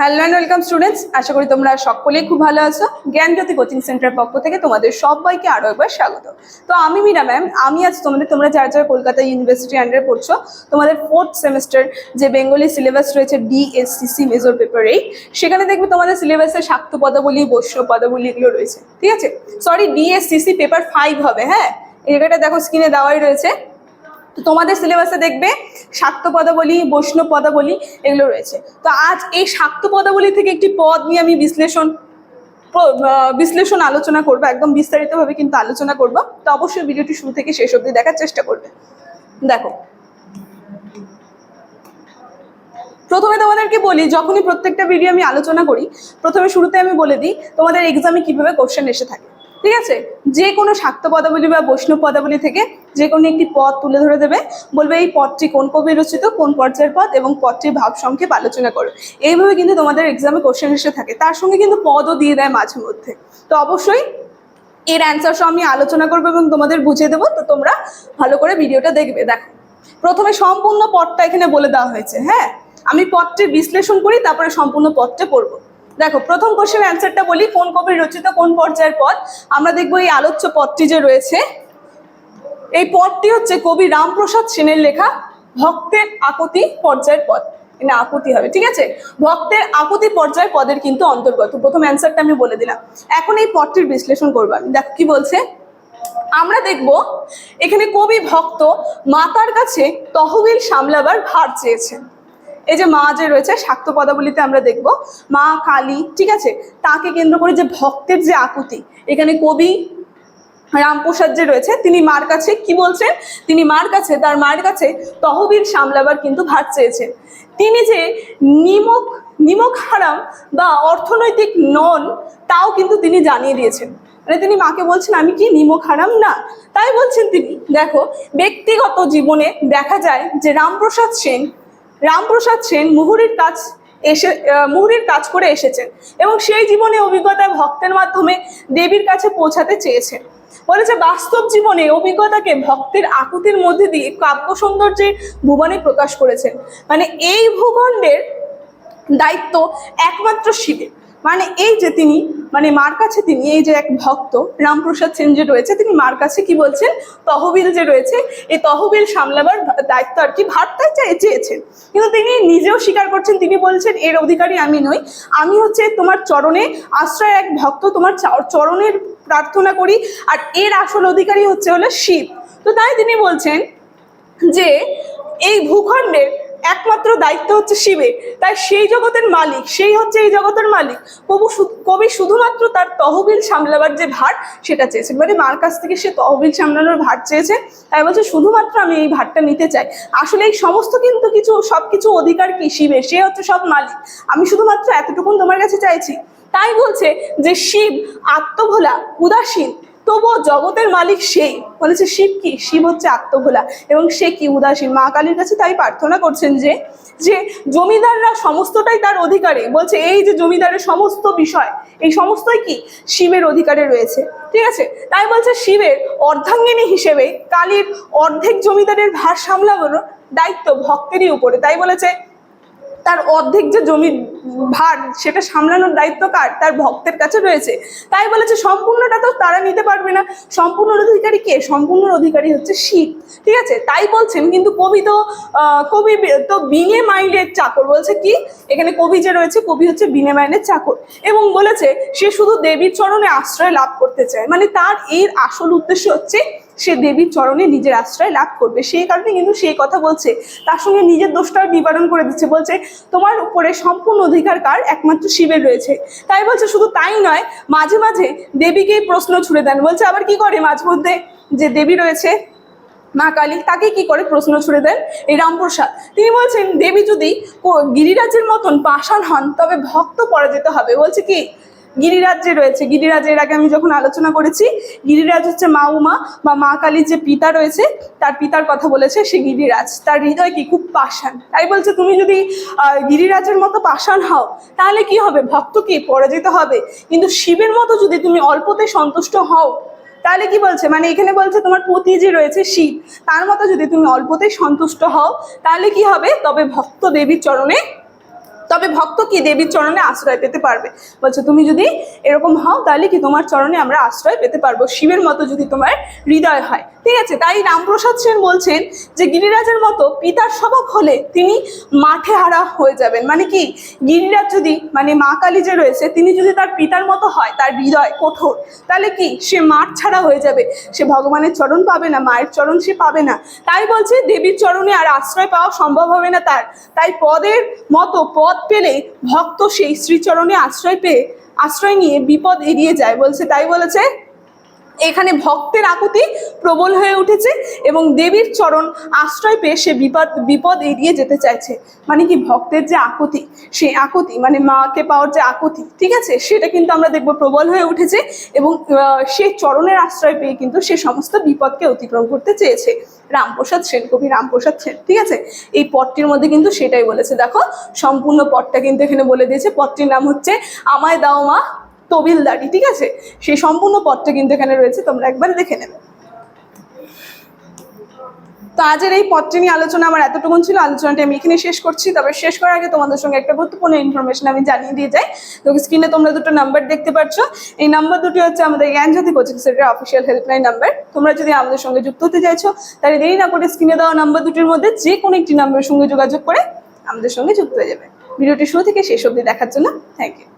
Hello and welcome students আশা করি তোমরা সকলেই খুব ভালো আছো। জ্ঞানজ্যোতি কোচিং সেন্টারের পক্ষ থেকে তোমাদের সবাইকে আরও একবার স্বাগত। তো আমি মীরা ম্যাম, আমি আজ তোমাদের, তোমরা যারা যারা কলকাতা ইউনিভার্সিটি আন্ডারে পড়ছো, তোমাদের ফোর্থ সেমিস্টার যে বেঙ্গলি সিলেবাস রয়েছে ডিএসসিসি মেজর পেপার সেখানে দেখবে তোমাদের সিলেবাসে শাক্ত পদাবলী, বৈশ্য পদাবলী এগুলো রয়েছে। ঠিক আছে? সরি ডিএসসিসি পেপার ফাইভ হবে হ্যাঁ? এই জায়গাটা দেখো স্ক্রিনে দেওয়াই রয়েছে। তো তোমাদের সিলেবাসে দেখবে শাক্ত পদাবলী বৈষ্ণব পদাবলী এগুলো রয়েছে। তো আজ এই শাক্ত পদাবলী থেকে একটি পদ নিয়ে আমি বিশ্লেষণ বিশ্লেষণ আলোচনা করব, একদম বিস্তারিতভাবে কিন্তু আলোচনা করব। তো অবশ্যই ভিডিওটি শুরু থেকে শেষ অবধি দেখার চেষ্টা করবে। দেখো। প্রথমে তোমাদেরকে বলি, যখনই প্রত্যেকটা ভিডিও আমি আলোচনা করি, প্রথমে শুরুতে আমি বলে দিই তোমাদের এক্সামে কীভাবে কোশ্চেন এসে থাকে। ঠিক আছে? যে কোনো শাক্ত পদাবলী বা বৈষ্ণব পদাবলী থেকে যে কোনো একটি পদ তুলে ধরে দেবে। বলবে এই পদটি কোন কবি রচিত, কোন পর্যায়ের পদ এবং পদটির ভাব সংক্ষেপ আলোচনা করো। এইভাবে কিন্তু তোমাদের এক্সামে কোশ্চেন এসে থাকে। তার সঙ্গে কিন্তু পদও দিয়ে দেয় মাঝে মধ্যে। তো অবশ্যই এর অ্যান্সার সহ আমি আলোচনা করব এবং তোমাদের বুঝিয়ে দেবো। তো তোমরা ভালো করে ভিডিওটা দেখবে। দেখো, প্রথমে সম্পূর্ণ পদটা এখানে বলে দেওয়া হয়েছে। হ্যাঁ আমি পদটির বিশ্লেষণ করি, তারপরে সম্পূর্ণ পদটা পড়ব। দেখো, প্রথম কোশ্চেন অ্যান্সারটা বলি, কোন কবির রচিত, কোন পর্যায়ের পদ আমরা দেখব এই আলোচ্য পদটি যে রয়েছে এই পদটি হচ্ছে কবি রামপ্রসাদ সেনের লেখা ভক্তের আকুতি পর্যায়ের পদ। না, আকুতি হবে, ঠিক আছে? ভক্তের আকুতি পর্যায়ের পদের কিন্তু অন্তর্গত। প্রথম অ্যান্সারটা আমি বলে দিলাম। এখন এই পদটির বিশ্লেষণ করব আমি। দেখো কি বলছে? আমরা দেখব, এখানে কবি ভক্ত মাতার কাছে তহবিল সামলাবার ভার চেয়েছেন। এই যে মা যে রয়েছে, শাক্ত পদাবলিতে আমরা দেখব, মা কালী, ঠিক আছে? তাকে কেন্দ্র করে যে ভক্তের যে আকুতি, এখানে কবি রামপ্রসাদ যে রয়েছে, তিনি মার কাছে কি বলছেন? তিনি মার কাছে, তার মায়ের কাছে তহবিল সামলাবার কিন্তু ভার চেয়েছেন। তিনি যে নিমক নিমক হারাম বা অর্থনৈতিক নন, তাও কিন্তু তিনি জানিয়ে দিয়েছেন। মানে তিনি মাকে বলছেন, আমি কি নিমক হারাম? না, তাই বলছেন তিনি। দেখো, ব্যক্তিগত জীবনে দেখা যায় যে রামপ্রসাদ সেন রামপ্রসাদ সেন মুহুরির কাজ এসে মুহুরির কাজ করে এসেছেন এবং সেই জীবনে অভিজ্ঞতা ভক্তের মাধ্যমে দেবীর কাছে পৌঁছাতে চেয়েছেন। বলেছে, বাস্তব জীবনে অভিজ্ঞতাকে ভক্তের আকুতির মধ্যে দিয়ে কাব্য সৌন্দর্যের ভুবনে প্রকাশ করেছেন। মানে এই ভূখণ্ডের দায়িত্ব একমাত্র শিবের। মানে এই যে তিনি মানে মার কাছে তিনি, এই যে এক ভক্ত, রামপ্রসাদ সেন যে রয়েছে, তিনি মার কাছে কি বলছেন? তহবিল যে রয়েছে, এই তহবিল সামলাবার দায়িত্ব আর কি ভারটাই চেয়েছেন কিন্তু তিনি নিজেও স্বীকার করছেন, তিনি বলছেন, এর অধিকারী আমি নই। আমি হচ্ছে তোমার চরণে আশ্রয় এক ভক্ত, তোমার চরণের প্রার্থনা করি, আর এর আসল অধিকারী হচ্ছে হলো শিব। তো তাই তিনি বলছেন যে, এই ভূখণ্ডের একমাত্র দায়িত্ব হচ্ছে শিবের। তাই সেই জগতের মালিক, সেই হচ্ছে এই জগতের মালিক। কবু কবি শুধুমাত্র তার তহবিল সামলাবার যে ভার, সেটা চেয়েছেন। মানে মার কাছ থেকে সে তহবিল সামলানোর ভার চেয়েছে। তাই বলছে, শুধুমাত্র আমি এই ভারটা নিতে চাই। আসলে এই সমস্ত কিন্তু কিছু সব কিছু অধিকার কি শিবের? সে হচ্ছে সব মালিক। আমি শুধুমাত্র এতটুকুন তোমার কাছে চাইছি। তাই বলছে যে শিব আত্মভোলা, উদাসীন তবুও জগতের মালিক সেই। বলেছে, শিব কি? শিব হচ্ছে আত্মভোলা এবং সে কি? উদাসীন। মা কালীর কাছে তাই প্রার্থনা করছেন যে যে জমিদাররা সমস্তটাই তার অধিকারে। বলছে, এই যে জমিদারের সমস্ত বিষয়, এই সমস্তই কি? শিবের অধিকারে রয়েছে। ঠিক আছে? তাই বলছে, শিবের অর্ধাঙ্গিনী হিসেবে কালীর অর্ধেক জমিদারের ভার সামলানোর দায়িত্ব ভক্তেরই উপরে। তাই বলেছে তার অর্ধেক যে জমি ভার সেটা সামলানোর দায়িত্ব কার? তার ভক্তের কাছে রয়েছে। তাই বলেছে, সম্পূর্ণটা তো তারা নিতে পারবে না। সম্পূর্ণ অধিকারী কে? সম্পূর্ণ অধিকারী হচ্ছে শিব। ঠিক আছে? তাই বলছেন, কিন্তু কবি তো কবি তো বিনে মাইলের চাকর। বলছে কি? এখানে কবি যে রয়েছে, কবি হচ্ছে বিনে মাইলের চাকর। এবং বলেছে, সে শুধু দেবীর চরণে আশ্রয় লাভ করতে চায়। মানে তার এর আসল উদ্দেশ্য হচ্ছে সে দেবীর চরণে নিজের আশ্রয় লাভ করবে। সেই কারণে কিন্তু সেই কথা বলছে। তার সঙ্গে নিজের দোষটাও নিবারণ করে দিচ্ছে। বলছে, তোমার উপরে সম্পূর্ণ অধিকার কার? একমাত্র শিবের রয়েছে। তাই বলছে, শুধু তাই নয়, মাঝে মাঝে দেবীকেই প্রশ্ন ছুড়ে দেন। বলছে, আবার কি করে মাঝে মধ্যে যে দেবী রয়েছে, মা কালী, তাকে কি করে প্রশ্ন ছুড়ে দেন? এই রামপ্রসাদ। তিনি বলছেন, দেবী যদি গিরিরাজের মতন পাষাণ হন, তবে ভক্ত পরাজিত হবে। বলছে কি? গিরিরাজ যে রয়েছে। গিরিরাজ এর আগে আমি যখন আলোচনা করেছি, গিরিরাজ হচ্ছে মা উমা বা মা কালীর যে পিতা রয়েছে, তার পিতার কথা বলেছে সে গিরিরাজ। তার হৃদয় কি? খুব পাষাণ। তাই বলছে, তুমি যদি গিরিরাজের মতো পাষাণ হও, তাহলে কি হবে? ভক্ত কি? পরাজিত হবে। কিন্তু শিবের মতো যদি তুমি অল্পতে সন্তুষ্ট হও, তাহলে কি বলছে? মানে এখানে বলছে, তোমার পতি যে রয়েছে শিব, তার মতো যদি তুমি অল্পতেই সন্তুষ্ট হও, তাহলে কি হবে? তবে ভক্ত দেবীর চরণে তবে ভক্ত কি দেবীর চরণে আশ্রয় পেতে পারবে? বলছে, তুমি যদি এরকম হও, তাহলে কি তোমার চরণে আমরা আশ্রয় পেতে পারব? শিবের মতো যদি তোমার হৃদয় হয়। ঠিক আছে, তাই রামপ্রসাদ সেন বলছেন যে গিরিরাজের মতো পিতার স্বভাব হলে তিনি মাঠে হারা হয়ে যাবেন। মানে কি, গিরিরাজ যদি মানে মা কালী যে রয়েছে, তিনি যদি তার পিতার মতো হয়, তার হৃদয় কঠোর, তাহলে কি সে মাঠ ছাড়া হয়ে যাবে? সে ভগবানের চরণ পাবে না, মায়ের চরণ সে পাবে না। তাই বলছে, দেবীর চরণে আর আশ্রয় পাওয়া সম্ভব হবে না তার। তাই পদের মতো পদ পেলে ভক্ত সেই শ্রীচরণে আশ্রয় পেয়ে, আশ্রয় নিয়ে বিপদ এড়িয়ে যায়। বলছে, তাই বলেছে এখানে ভক্তের আকুতি প্রবল হয়ে উঠেছে এবং দেবীর চরণ আশ্রয় পেয়ে সে বিপদ বিপদ এড়িয়ে যেতে চাইছে। মানে কি ভক্তের যে আকুতি, সেই আকুতি মানে মাকে পাওয়ার যে আকুতি, ঠিক আছে? সেটা কিন্তু আমরা দেখব প্রবল হয়ে উঠেছে এবং সেই চরণের আশ্রয় পেয়ে কিন্তু সে সমস্ত বিপদকে অতিক্রম করতে চেয়েছে। রামপ্রসাদ সেন, কবি রামপ্রসাদ সেন, ঠিক আছে? এই পদটির মধ্যে কিন্তু সেটাই বলেছে। দেখো, সম্পূর্ণ পদটা কিন্তু এখানে বলে দিয়েছে। পদটির নাম হচ্ছে, আমায় দাও মা তবিলদারি ঠিক আছে? সেই সম্পূর্ণ পথটা কিন্তু এখানে রয়েছে, তোমরা একবার দেখে নেবে। তো আজের এই পদটি নিয়ে আলোচনা আমার এতটুকুন ছিল, আলোচনাটি আমি এখানে শেষ করছি। তবে শেষ করার আগে তোমাদের সঙ্গে একটা গুরুত্বপূর্ণ ইনফরমেশন আমি জানিয়ে দিয়ে যাই। তো স্ক্রিনে তোমরা দুটো নাম্বার দেখতে পাচ্ছ এই নাম্বার দুটি হচ্ছে আমাদের Gyanjyoti coaching centre official helpline number তোমরা যদি আমাদের সঙ্গে যুক্ত হতে চাইছো, তাহলে দেরি না করে স্ক্রিনে দেওয়া নাম্বার দুটির মধ্যে যে কোনো একটি নাম্বারের সঙ্গে যোগাযোগ করে আমাদের সঙ্গে যুক্ত হয়ে যাবে। ভিডিওটি শুরু থেকে শেষ অবধি দেখার জন্য থ্যাংক ইউ